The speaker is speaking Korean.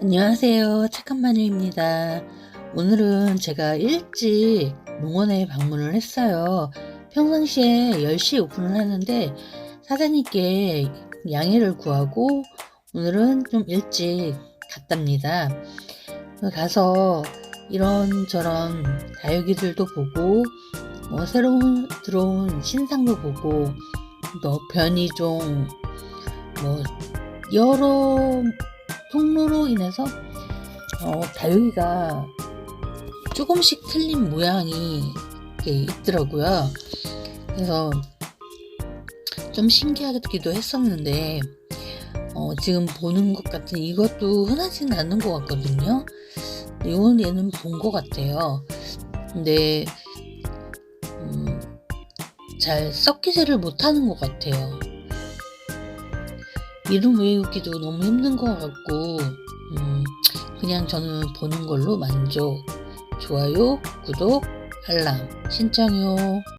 안녕하세요. 착한 마녀입니다. 오늘은 제가 일찍 농원에 방문을 했어요. 평상시에 10시에 오픈을 하는데 사장님께 양해를 구하고 오늘은 좀 일찍 갔답니다. 가서 이런저런 다육이들도 보고 뭐 새로운 들어온 신상도 보고 또 변이종 뭐 여러 통로로 인해서 어, 다육이가 조금씩 틀린 모양이 있더라고요. 그래서 좀 신기하기도 했었는데 어, 지금 보는 것 같은 이것도 흔하지는 않은 것 같거든요. 이건 얘는 본 것 같아요. 근데 음, 잘 섞이지를 못하는 것 같아요. 이름 외우기도 너무 힘든 것 같고, 음, 그냥 저는 보는 걸로 만족. 좋아요, 구독, 알람, 신청요.